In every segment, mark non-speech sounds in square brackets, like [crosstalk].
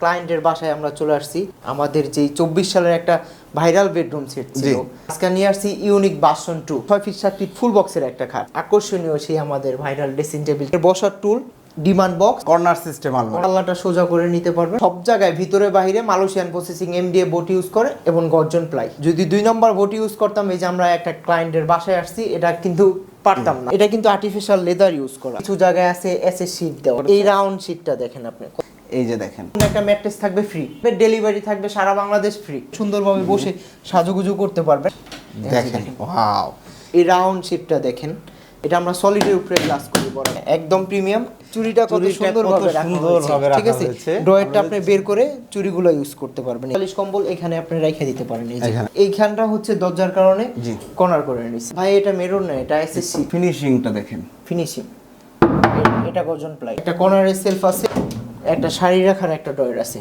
ক্লায়েন্টের বাসায় আমরা চলে আসছি। আমাদের যেই চব্বিশ সালের একটা ভাইরাল বেডরুম সেট ছিল। আজকে নিয়ে আসছি ইউনিক বাসন টু ছয় ফিট সাত ফিট ফুল বক্সের একটা খাট। আকর্ষণীয় সেই আমাদের ভাইরাল ড্রেসিং টেবিল বসার টুল ডিমান্ড বক্স কর্নার সিস্টেম পাল্লাটা সোজা করে নিতে পারবেন। সব জায়গায় ভিতরে বাইরে Malaysian processing MDA board use করে এবং গর্জন প্লাই যদি দুই নম্বর বোট ইউজ করতাম এই যে আমরা একটা ক্লায়েন্টের বাসায় আসছি এটা কিন্তু পারতাম না। এটা কিন্তু আর্টিফিশিয়াল লেদার ইউজ করা। কিছু জায়গায় আছে এসএ শীট দেওয়া। এই রাউন্ড শীটটা দেখেন আপনি। এই যে দেখেন। একটা ম্যাট্রেস থাকবে ফ্রি ডেলিভারি থাকবে সারা বাংলাদেশ ফ্রি সুন্দরভাবে বসে সাজুগুজু করতে পারবেন দেখেন ওয়াও এই রাউন্ড শিপটা দেখেন এটা আমরা সলিডের উপরে গ্লাস করি বড় একদম প্রিমিয়াম চুরিটা কত সুন্দরভাবে রাখা হয়েছে, ঠিক আছে? ড্রয়ারটা আপনি বের করে চুরিগুলো ইউজ করতে পারবেন। বালিশ কম্বল এখানে আপনি রেখে দিতে পারেন। এই যে এইখানটা হচ্ছে দরজার কারণে। কর্নার করে নিছি ভাই এটা মেরুন না এটা এসএসসি ফিনিশিংটা দেখেন। ফিনিশিং এটা গর্জন প্লাই একটা কর্নারের সেলফ আছে। একটা শাড়ি রাখার একটা ড্রয়ার আছে।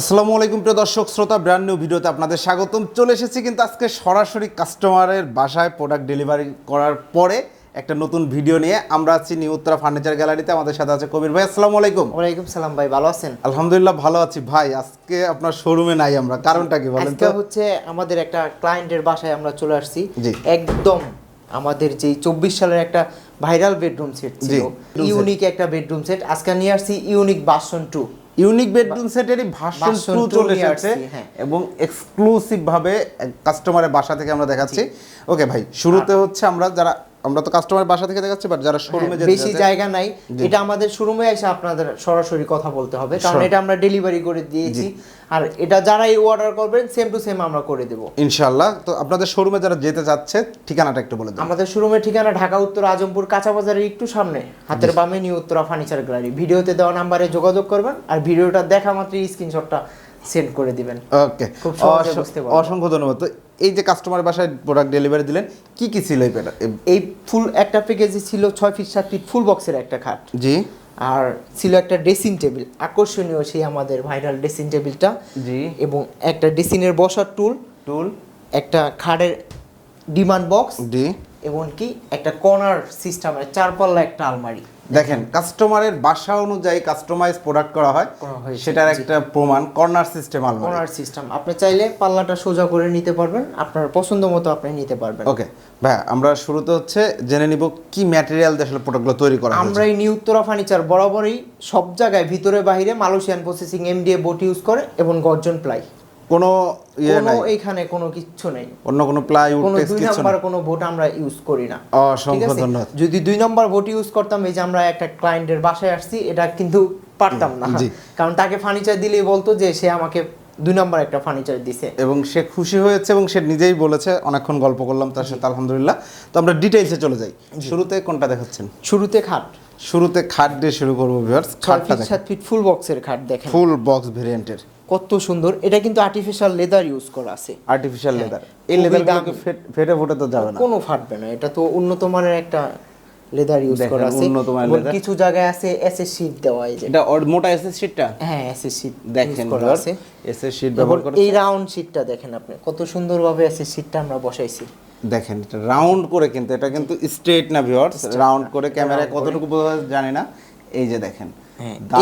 আসসালামু আলাইকুম প্রিয় দর্শক শ্রোতা ব্র্যান্ড নিউ ভিডিওতে আপনাদের স্বাগতম। চলে এসেছি কিন্তু আজকে সরাসরি কাস্টমারের বাসায় প্রোডাক্ট ডেলিভারি করার পরে একটা নতুন ভিডিও নিয়ে। আমরা আছি নিউ উত্তরা ফার্নিচার গ্যালারিতে আমাদের সাথে আছে কবির ভাই আসসালামু আলাইকুম। ওয়ালাইকুম সালাম ভাই ভালো আছেন? আলহামদুলিল্লাহ ভালো আছি। ভাই আজকে আপনার শোরুমে নাই আমরা কারণটা কি বলেন তো? হচ্ছে আমাদের একটা ক্লায়েন্টের বাসায় আমরা চলে আসছি। একদম আমাদের যে চব্বিশ সালের একটা ভাইরাল বেডরুম সেট ছিল। ইউনিক একটা বেডরুম সেট। আজকে নিয়ে আসছি unique version two unique bedroom সেটেরই version version two চলে এসেছে হ্যাঁ। এবং এক্সক্লুসিভ ভাবে কাস্টমারের বাসা থেকে আমরা দেখাচ্ছি। ওকে ভাই শুরুতে হচ্ছে আমরা যারা আমরা তো কাস্টমারের বাসা থেকে দেখাচ্ছি বাট যারা শোরুমে হ্যাঁ, যেতে বেশি জায়গা নাই। এটা আমাদের শোরুমে এসে আপনাদের সরাসরি কথা বলতে হবে কারণ এটা আমরা ডেলিভারি করে দিয়েছি। আর এটা যারাই অর্ডার করবেন সেম টু সেম আমরা করে দেব। ইনশাআল্লাহ। তো আপনাদের শোরুমে যারা যেতে যাচ্ছে ঠিকানাটা একটু বলে দিন। আমাদের শোরুমের ঠিকানা ঢাকা উত্তর আজমপুর কাঁচা বাজারের একটু সামনে। হাতের বামে নিউ উত্তরা ফার্নিচার গ্যালারি ভিডিওতে দেওয়া নাম্বারে যোগাযোগ করবেন আর ভিডিওটা দেখা মাত্রই স্ক্রিনশটটা সেন্ড করে দিবেন। ওকে। অসংখ্য ধন্যবাদ। তো এই যে কাস্টমারের বাসায় প্রোডাক্ট ডেলিভারি দিলেন কি কি ছিল এই ফুল একটা প্যাকেজে ছিল ছয় ফিট সাত ফিট ফুল বক্সের একটা খাট। জি। আর ছিল একটা ড্রেসিং টেবিল আকর্ষণীয় সেই আমাদের ভাইরাল ড্রেসিং টেবিলটা জি। এবং একটা ড্রেসিংয়ের বসার টুল টুল একটা খাটের ডিমান্ড বক্স জি। এবং কি একটা কর্নার সিস্টেমের চার পাল্লা একটা আলমারি। দেখেন কাস্টমারের বাসা অনুযায়ী কাস্টমাইজ প্রোডাক্ট করা হয়। সেটার একটা প্রমাণ কর্নার সিস্টেম আলমারি। কর্নার সিস্টেম আপনি চাইলে পাল্লাটা সোজা করে নিতে পারবেন আপনার পছন্দ মতো আপনি নিতে পারবেন। ওকে ভাই আমরা শুরুতে হচ্ছে জেনে নিব কি ম্যাটেরিয়াল দিয়ে আসলে প্রোডাক্টগুলো তৈরি করা আমরা এই নিউ উত্তরা ফার্নিচার বরাবরই সব জায়গায় ভিতরে বাইরে Malaysian processing MDA board use করে এবং গর্জন প্লাই কোনো ইয়ে নাই। এইখানে কোনো কিচ্ছু নেই। অন্য কোনো প্লাইউড কোনো টেক্সট দুই নাম্বার কোনো বোট আমরা ইউজ করি না। অসংখ্য ধন্যবাদ। যদি দুই নম্বর বোট ইউজ করতাম এই যে আমরা একটা ক্লায়েন্টের বাসায় আসছি এটা কিন্তু পারতাম না। কারণ তাকে ফার্নিচার দিলেই বলতো যে সে আমাকে দুই নম্বর একটা ফার্নিচার দিছে। এবং সে খুশি হয়েছে এবং সে নিজেই বলেছে অনেকক্ষণ গল্প করলাম তার সাথে আলহামদুলিল্লাহ। তো আমরা ডিটেইলসে চলে যাই। শুরুতে কোনটা দেখাচ্ছেন? শুরুতে খাট। শুরুতে খাট দিয়ে শুরু করব ভিউয়ার্স খাটটা ফিট ফুল বক্সের খাট দেখেন। ফুল বক্স ভেরিয়েন্টের কত সুন্দর। এটা কিন্তু আর্টিফিশিয়াল লেদার ইউজ করা আছে। আর্টিফিশিয়াল লেদার এই লেদারগুলোকে ফেটে ফুটে তো যাবে না। কোনো ফাটবে না। এটা তো উন্নত মানের একটা লেদার ইউজ করা আছে। উন্নত মানের leather। কিছু জায়গায় আছে এসএস শীট দেওয়া এই যে। এটা ওর- মোটা এসএস শিটটা হ্যাঁ এসএস শীট দেখেন করা আছে। এসএস শিট ব্যবহার করে এই রাউন্ড শীটটা দেখেন আপনি কত সুন্দরভাবে এসএস শীটটা আমরা বসাইছি। দেখেন এটা রাউন্ড করে কিন্তু এটা কিন্তু স্ট্রেট না ভিউয়ার্স রাউন্ড করে ক্যামেরায় কতটুকু বোঝা যায় জানি না। এই যে দেখেন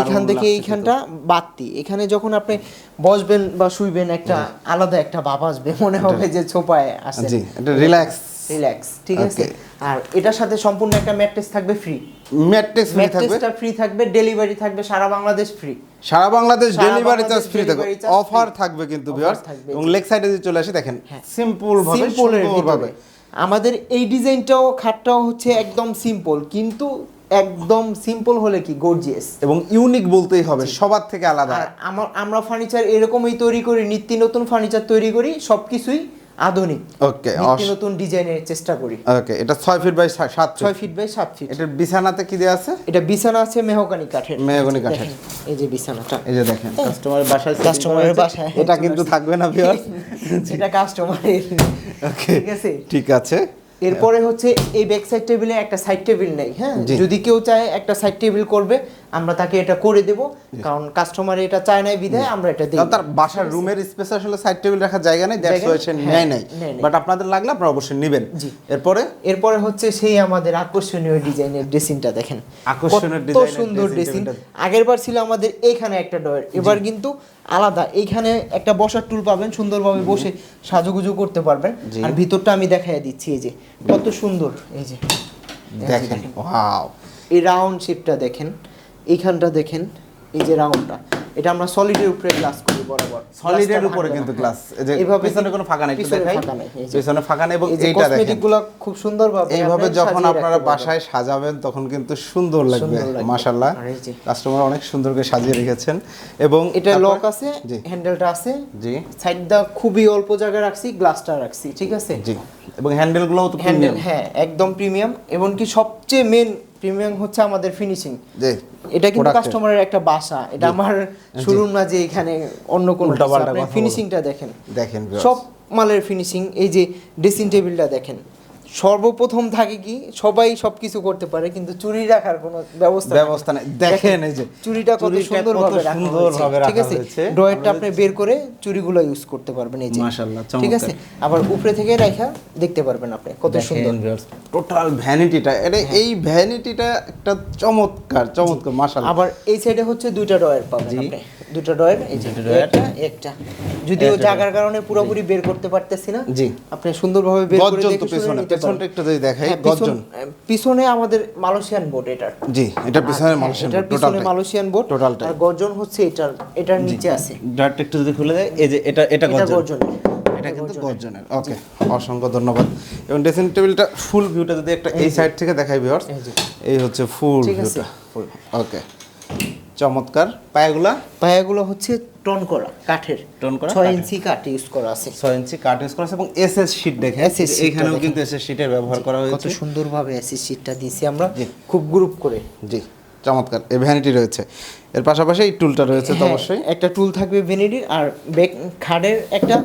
এখান থেকে এইখানটা বাড়তি এখানে যখন আপনি বসবেন বা শুইবেন একটা আলাদা একটা ভাব আসবে মনে হবে যে ছোপায় আসে এটা রিল্যাক্স রিল্যাক্স ঠিক আছে? আর এটার সাথে সম্পূর্ণ একটা ম্যাট্রেস থাকবে ফ্রি ম্যাট্রিক্স ফ্রি থাকবে? ফ্রি থাকবে ডেলিভারি থাকবে সারা বাংলাদেশ ফ্রি সারা বাংলাদেশ ডেলিভারি চার্জ ফ্রি থাকবে। অফার থাকবে কিন্তু ভিউয়ার্স এবং লেগ সাইডে যদি চলে আসে দেখেন হ্যাঁ। সিম্পল ভাবে সিম্পলের সুন্দরভাবে। ভিতরে। আমাদের এই ডিজাইনটাও খাটটাও হচ্ছে একদম সিম্পল কিন্তু একদম সিম্পল হলে কি? গর্জিয়াস এবং ইউনিক বলতেই হবে সবার থেকে আলাদা। আর আমার আমরা ফার্নিচার এরকমই তৈরি করি নিত্য নতুন ফার্নিচার তৈরি করি সবকিছুই আধুনিক। ওকে নিত্য নতুন ডিজাইনের চেষ্টা করি। ওকে এটা ছয় ফিট বাই সাত ছয় ফিট ফিট বাই সাত ফিট এটার বিছানাতে কি দেওয়া আছে? এটা বিছানা আছে মেহগানি কাঠের। মেহগনি কাঠের। এই যে বিছানাটা। এই যে দেখেন। কাস্টমারের বাসায় কাস্টমারের বাসায়। এটা কিন্তু থাকবে না ভিউয়ার্স [laughs] এটা কাস্টমারের ওকে ঠিক আছে? ঠিক আছে। এরপরে হচ্ছে এই ব্যাক সাইড টেবিলে একটা সাইড টেবিল নেই হ্যাঁ? যদি কেউ চায় একটা সাইড টেবিল করবে আমরা তাকে এটা করে দেব। কারণ কাস্টমার এটা চায় নাই বিধায় আমরা এটা দিই তার বাসার রুমের স্পেস আসলে সাইড টেবিল রাখার জায়গা নেই দ্যাটস ওয়াই সে নেয় নাই। হ্যাঁ, নাই। বাট আপনাদের লাগলে আপনারা অবশ্যই নেবেন। জি। এরপরে? এরপরে হচ্ছে সেই আমাদের আকর্ষণীয় ডিজাইনের ড্রেসিংটা দেখেন। আকর্ষণীয় কত ডিজাইনের সুন্দর ড্রেসিং টেবিলটা। আগের বার ছিল আমাদের এইখানে একটা ডয়ের এবার কিন্তু আলাদা। এইখানে একটা বসার টুল পাবেন সুন্দরভাবে বসে সাজুগুজু করতে পারবেন। আর ভিতরটা আমি দেখাই দিচ্ছি এই যে। কত সুন্দর এই যে। দেখেন ওয়াও। এই রাউন্ড শেপটা দেখেন। এইখানটা দেখেন এই যে রাউন্ডটা এটা আমরা সলিডের উপরে গ্লাস করি বরাবর। সলিডের উপরে কিন্তু। গ্লাস এই যে এভাবে পিছনে কোনো ফাঁকা নেই পিছনে দেখাই। ফাঁকা নেই। পিছনে ফাঁকা নেই এবং এইটা দেখেন। কসমেটিকগুলো খুব সুন্দরভাবে এইভাবে যখন আপনারা বাসায় সাজাবেন তখন কিন্তু সুন্দর লাগবে সুন্দর যে। কাস্টমার অনেক সুন্দর করে সাজিয়ে রেখেছেন। এবং এটা লক আছে হ্যান্ডেলটা আছে। জি। সাইডটা খুবই অল্প জায়গায় রাখছি গ্লাসটা রাখছি ঠিক আছে? জি। এবং হ্যান্ডেলগুলোও তো হ্যান্ডেল প্রিমিয়াম হ্যাঁ একদম প্রিমিয়াম এমনকি সবচেয়ে মেন প্রিমিয়াম হচ্ছে আমাদের ফিনিশিং এটা কিন্তু। কাস্টমারের একটা বাসা। এটা আমার শোরুম না যে এখানে অন্য কোন ফিনিশিংটা দেখেন। দেখেন সব মালের ফিনিশিং এই যে ড্রেসিং টেবিলটা দেখেন। সর্বপ্রথম থাকে কি সবাই সবকিছু করতে পারে কিন্তু চুরি রাখার কোনো ব্যবস্থা ব্যবস্থা নেই। দেখেন এই যে চুরিটা কত সুন্দরভাবে কত রাখা হয়েছে। ঠিক আছে? ড্রয়ারটা আপনি বের করে চুরিগুলো ইউজ করতে পারবেন এই যে। মাশাআল্লাহ, ঠিক আছে? আবার উপরে থেকে রাখা দেখতে পারবেন আপনি কত সুন্দর। টোটাল ভ্যানিটিটা এটা হ্যাঁ। এই ভ্যানিটিটা একটা চমৎকার চমৎকার মাশাআল্লাহ। আবার এই সাইডে হচ্ছে দুইটা ড্রয়ার পাবেন আপনি। দুটো ড্রয়ার এই যে দুটো drawer। একটা যদিও জায়গার কারণে পুরোপুরি বের করতে পারতেছি না। জি। আপনি সুন্দরভাবে বের করে দেখে পিছনটা একটু যদি দেখাই হ্যাঁ, গর্জন। পিছনে আমাদের মালয়েশিয়ান বোর্ড এটার জি এটা পিছনে হ্যাঁ, মালয়েশিয়ান এটার পিছনে মালয়েশিয়ান বোর্ড টোটালটাই। আর গর্জন হচ্ছে এটার এটার নিচে আছে। ডার্ট একটু যদি খুলে দেয় এই যে এটা এটা গর্জন। এটা কিন্তু গর্জনের। ওকে অসংখ্য ধন্যবাদ। এবং ড্রেসিং টেবিলটা ফুল ভিউটা যদি একটা এই সাইড থেকে দেখাই ভিউয়ার্স এই হচ্ছে ফুল ভিউটা ফুল ওকে চমৎকার। পায়াগুলা? পায়াগুলো হচ্ছে টন করা কাঠের। টন করা ছয় ইঞ্চি কাঠ ইউজ করা আছে। ছয় ইঞ্চি কাঠ ইউজ করা আছে এবং এসএস শীট দেখেন। এখানেও। কিন্তু এসএস শীটের ব্যবহার করা হয়েছে। কত সুন্দরভাবে অ্যাসিড শিটটা দিয়েছি আমরা। খুব গ্রুপ করে। জি চমৎকার। এই ভ্যানিটি রয়েছে। এর পাশাপাশি এই টুলটা রয়েছে তো হ্যাঁ, অবশ্যই। একটা টুল থাকবে ভেনিডির আর ব্যাক খাড়ের একটা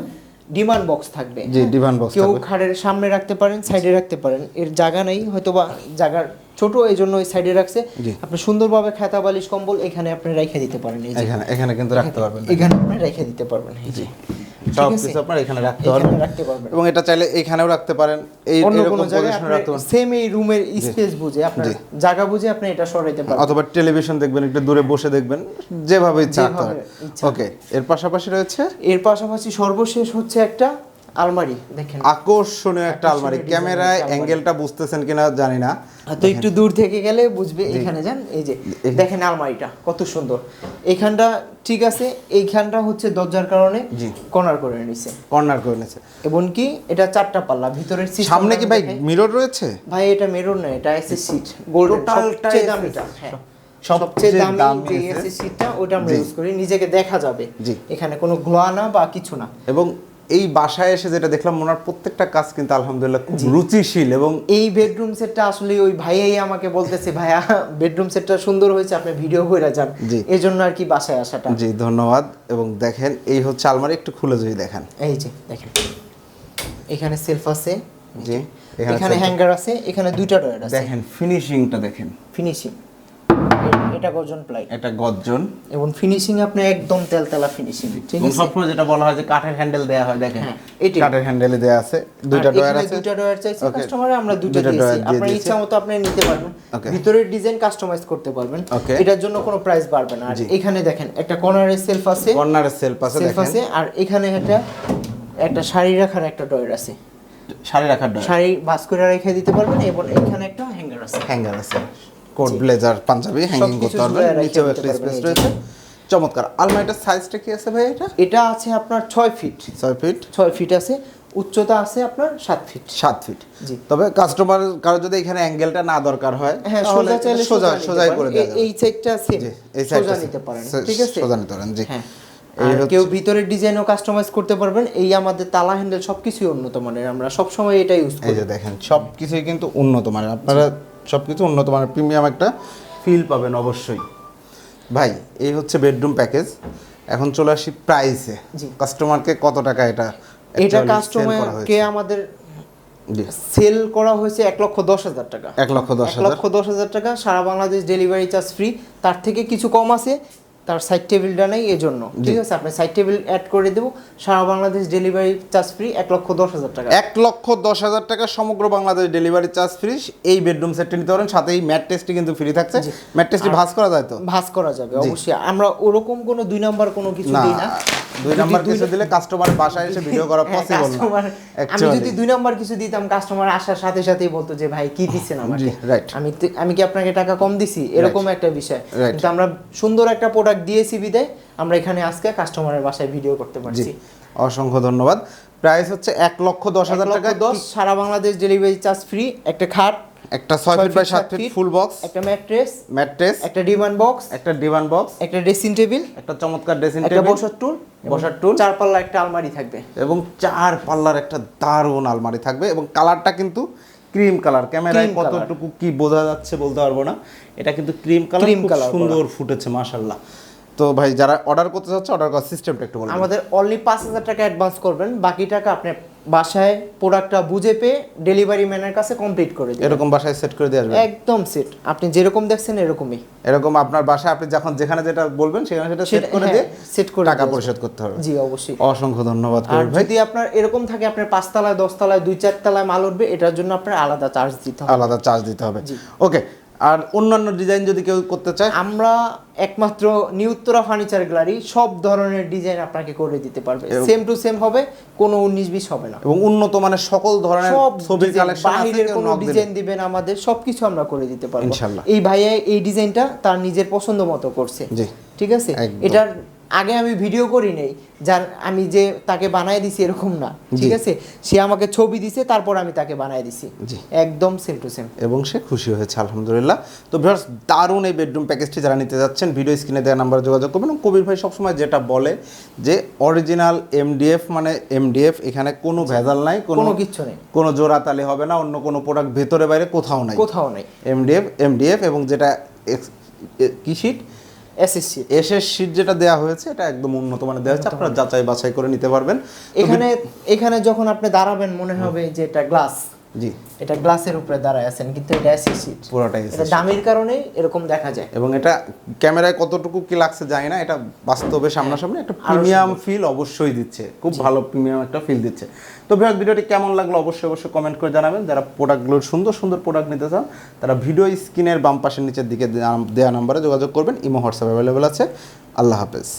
ডিমান্ড বক্স থাকবে। জি, ডিমান্ড বক্স কেউ খাড়ের সামনে রাখতে পারেন সাইডে রাখতে পারেন। এর জায়গা নেই হয়তো বা জায়গার ছোট এই জন্য ওই সাইডে রাখছে। জি। আপনি সুন্দরভাবে খাতা বালিশ কম্বল এখানে আপনি রেখে দিতে পারেন এখানে এখানে কিন্তু রাখতে পারবেন এখানে আপনি রেখে দিতে পারবেন যে। সব? কিছু আপনার এখানে রাখতে পারবেন। রাখতে পারবেন। এবং এটা চাইলে এখানেও রাখতে পারেন। এই অন্য কোনো জায়গায় সেম এই রুমের স্পেস বুঝে আপনি জায়গা বুঝে আপনি এটা সরাইতে পারেন অথবা টেলিভিশন দেখবেন একটু দূরে বসে দেখবেন যেভাবে ইচ্ছা। ওকে এর পাশাপাশি রয়েছে? এর পাশাপাশি সর্বশেষ হচ্ছে একটা আলমারি দেখেন। আকর্ষণীয় একটা আলমারি। ক্যামেরায়। অ্যাঙ্গেলটা বুঝতেছেন কিনা জানি না। তো একটু দূর থেকে গেলে বুঝবে এখানে যান এই যে দেখেন আলমারিটা কত সুন্দর। এইখানটা ঠিক আছে এইখানটা হচ্ছে দরজার কারণে। কর্নার করে নিছে। কর্নার করে নিয়েছে এমনকি এটা চারটা পাল্লা ভিতরের সামনে কি ভাই। মিরর রয়েছে? ভাই এটা মেরুন না এটা এসএস সিট গোল্ডেন সবচেয়ে দামিটা হ্যাঁ। সবচেয়ে দামি দামি যে এসএস সিটটা ওটা আমরা ইউজ করি নিজেকে দেখা যাবে। এখানে কোনো গ্লোয়া না বা কিছু না। এবং এই বাসায় এসে যেটা দেখলাম ওনার প্রত্যেকটা কাজ কিন্তু আলহামদুলিল্লাহ খুব রুচিশীল এবং এই বেডরুম সেটটা আসলে ওই ভাইয়াই আমাকে বলতেছে ভাইয়া বেডরুম সেটটা সুন্দর হয়েছে আপনি ভিডিও করে যান। এই জন্য আর কি বাসায় আসাটা। জি ধন্যবাদ। এবং দেখেন এই হচ্ছে আলমারি একটু খুলে যদি দেখেন। এই যে দেখেন। এখানে সেলফ আছে জি এখানে হ্যাঙ্গার আছে এখানে দুইটা ডয়ার আছে। দেখেন ফিনিশিংটা দেখেন। ফিনিশিং এটা গর্জন প্লাই এটা গর্জন। এবং ফিনিশিং আপনি একদম তেলতেলা ফিনিশিং ঠিক এবং আছে? সবসময় যেটা বলা হয় যে কাঠের হ্যান্ডেল দেয়া হয় দেখেন। হ্যাঁ, এটাই। কাঠের হ্যান্ডেলে দেয়া আছে দুইটা ডয়ার আছে। দুইটা ডয়ার চাইছে কাস্টমারে আমরা দুইটা দিয়েছি। আপনার ইচ্ছা মতো আপনি নিতে পারবেন। ভিতরের ডিজাইন কাস্টমাইজ করতে পারবেন। এটার জন্য কোনো প্রাইস বাড়বে না। আর এখানে দেখেন একটা কর্নারে সেলফ আছে। কর্নারের সেলফ আছে সেলফ দেখেন। আছে। আর এখানে একটা একটা শাড়ি রাখার একটা ডয়ার আছে। শাড়ি রাখার ডয়ার শাড়ি ভাস করে রেখে দিতে পারবেন এবং এখানে একটা হ্যাঙ্গার আছে। হ্যাঙ্গার আছে। কোট ব্লেজার পাঞ্জাবি হ্যাঙ্গিং করতে পারবেন। নিচেও একটা স্পেস রয়েছে। চমৎকার। আলমারিটার সাইজটা কি আছে ভাই এটা? এটা আছে আপনার ছয় ফিট ছয় ফিট ছয় ফিট আছে। উচ্চতা আছে আপনার সাত ফিট সাত ফিট জি। তবে কাস্টমার কারও যদি এখানে অ্যাঙ্গেলটা না দরকার হয় হ্যাঁ সোজা চাইলে সোজা সোজাই করে দেওয়া এই- এই সাইডটা সেম জি, এই সাইডটা নিতে পারেন ঠিক আছে? সোজা নিতে পারেন জি। হ্যাঁ। এই কেউ ভিতরের ডিজাইনও কাস্টমাইজ করতে পারবেন। এই আমাদের তালা হ্যান্ডেল সবকিছুই উন্নত মানের। আমরা সব সময় এটা ইউজ এই করি। যে দেখেন সবকিছুই কিন্তু উন্নত মানের। আপনারা সব কিছু উন্নত মানের প্রিমিয়াম একটা ফিল পাবেন অবশ্যই। ভাই এই হচ্ছে বেডরুম প্যাকেজ এখন চলে আসি প্রাইসে কাস্টমারকে কত টাকা এটা এটা কাস্টমারকে আমাদের সেল করা হয়েছে এক লক্ষ দশ হাজার টাকা। এক লক্ষ দশ লক্ষ দশ হাজার টাকা সারা বাংলাদেশ ডেলিভারি চার্জ ফ্রি তার থেকে কিছু কম আছে। তার সাইড টেবিলটা নেই এজন্য। ঠিক আছে আপনি সাইড টেবিল অ্যাড করে দেবো। সারা বাংলাদেশ ডেলিভারি চার্জ ফ্রি এক লক্ষ দশ হাজার টাকা। এক লক্ষ দশ হাজার টাকা সমগ্র বাংলাদেশ ডেলিভারি চার্জ ফ্রি এই বেডরুম সেটটি নিতে পারেন সাথে এই ম্যাট টেস্টটি কিন্তু ফ্রি থাকছে। ম্যাট টেস্টটি ভাস করা যায় তো? ভাস করা যাবে অবশ্যই। আমরা ওরকম কোনো দুই নাম্বার কোনো কিছু দিই না। দুই নাম্বার কিছু দিলে কাস্টমার বাসায় এসে ভিডিও করা হ্যাঁ, পসিবল না। আমি যদি দুই নাম্বার কিছু দিতাম কাস্টমার আসার সাথে সাথেই বলতো যে ভাই কি দিচ্ছেন আমাকে? right. আমি আমি কি আপনাকে টাকা কম দিছি? এরকম একটা বিষয়। কিন্তু আমরা সুন্দর একটা প্রোডাক্ট দিয়েছি বিদায় আমরা এখানে আজকে কাস্টমারের বাসায় ভিডিও করতে পারছি। অসংখ্য ধন্যবাদ। প্রাইস হচ্ছে এক লক্ষ দশ হাজার টাকা দশ সারা বাংলাদেশ ডেলিভারি চার্জ ফ্রি একটা খাট। একটা ছয় ফিট বাই সাত ফিট ফুল বক্স একটা ম্যাট্রেস ম্যাট্রেস একটা ডিমান্ড বক্স একটা ডিভান বক্স একটা ড্রেসিং টেবিল একটা চমৎকার ড্রেসিং টেবিল একটা বসার টুল বসার টুল চার পাল্লা একটা আলমারি থাকবে। এবং চার পাল্লার একটা দারুণ আলমারি থাকবে এবং কালারটা কিন্তু ক্রিম কালার। ক্যামেরায় কতটুকু কি বোঝা যাচ্ছে বলতে পারব না। এটা কিন্তু ক্রিম কালার খুব সুন্দর ফুটেছে মাশাল্লাহ তো ভাই যারা অর্ডার করতে চাচ্ছে অর্ডার করার সিস্টেমটা একটু বলবেন আমাদের অনলি পাঁচ হাজার টাকা অ্যাডভান্স করবেন বাকি টাকা আপনি বাসায় প্রোডাক্টটা বুঝে পেয়ে ডেলিভারি ম্যানের কাছে কমপ্লিট করে দিবেন। এরকম বাসায় সেট করে দিয়ে আসবেন? একদম সেট আপনি যেরকম দেখছেন এরকমই। এরকম আপনার বাসায় আপনি যখন যেখানে যেটা বলবেন সেখানে সেটা সেট করে হ্যাঁ, দিয়ে সেট করে টাকা পরিশোধ করতে হবে। জি অবশ্যই। অসংখ্য ধন্যবাদ আর ভাই। যদি আপনার এরকম থাকে আপনার পাঁচতলায় দশতলায় দুই চারতলায় মাল উঠবে এটার জন্য আপনার আলাদা চার্জ দিতে হবে। আলাদা চার্জ দিতে হবে। ওকে আর অন্যান্য ডিজাইন যদি কেউ করতে চায় আমরা একমাত্র নিউ উত্তরা ফার্নিচার গ্যালারি সব ধরনের ডিজাইন আপনাকে করে দিতে পারবে সেম টু সেম হবে কোনো উনিশ বিশ হবে না এবং উন্নত মানের সকল ধরনের সব ছবির কালেকশন বাহিরের কোনো ডিজাইন দিবেন আমাদের সবকিছু আমরা করে দিতে পারব। এই ভাইয়া এই ডিজাইনটা তার নিজের পছন্দ মতো করছে জি। ঠিক আছে। এটার আগে আমি ভিডিও করি নেই যার আমি যে তাকে বানায় দিছি এরকম না ঠিক আছে? সে আমাকে ছবি দিছে তারপর আমি তাকে বানায় দিছি। একদম সেম টু সেম এবং সে খুশি হয়েছে আলহামদুলিল্লাহ। তো ভিউয়ার্স দারুণ এই বেডরুম প্যাকেজটি যারা নিতে যাচ্ছেন ভিডিও স্ক্রিনে দেওয়া নাম্বারে যোগাযোগ করবেন। এবং কবির ভাই সবসময় যেটা বলে যে অরিজিনাল এমডিএফ মানে এমডিএফ এখানে কোনো ভেজাল নাই কোনো কিচ্ছু নেই। কোনো জোড়াতালি হবে না অন্য কোনো প্রোডাক্ট ভেতরে বাইরে কোথাও নাই। কোথাও নেই। এমডিএফ এমডিএফ এবং যেটা ex- এসএসসি এসএস শীট যেটা দেওয়া হয়েছে এটা একদম উন্নত মানের দেওয়া হয়েছে। আপনারা যাচাই বাছাই করে নিতে পারবেন। এখানে এখানে যখন আপনি দাঁড়াবেন মনে হবে যে এটা গ্লাস জি। এটা গ্লাসের উপরে দাঁড়ায় আছেন কিন্তু এটা এসএসসি পুরোটাই এটা দামের কারণেই এরকম দেখা যায়। এবং এটা ক্যামেরায় কতটুকু কি লাগছে জানি না এটা বাস্তবে সামনাসামনি একটা প্রিমিয়াম ফিল অবশ্যই দিচ্ছে খুব ভালো প্রিমিয়াম একটা ফিল দিচ্ছে। তো ভিউয়ার ভিডিওটি কেমন লাগল অবশ্যই অবশ্যই কমেন্ট করে জানাবেন। যারা প্রোডাক্টগুলোর সুন্দর সুন্দর প্রোডাক্ট নিতে চান তারা ভিডিও স্ক্রিনের বাম পাশের নিচের দিকে দেওয়া নাম্বারে যোগাযোগ করবেন। ইমো হোয়াটসঅ্যাপ অ্যাভেলেবেল আছে। আল্লাহ হাফেজ।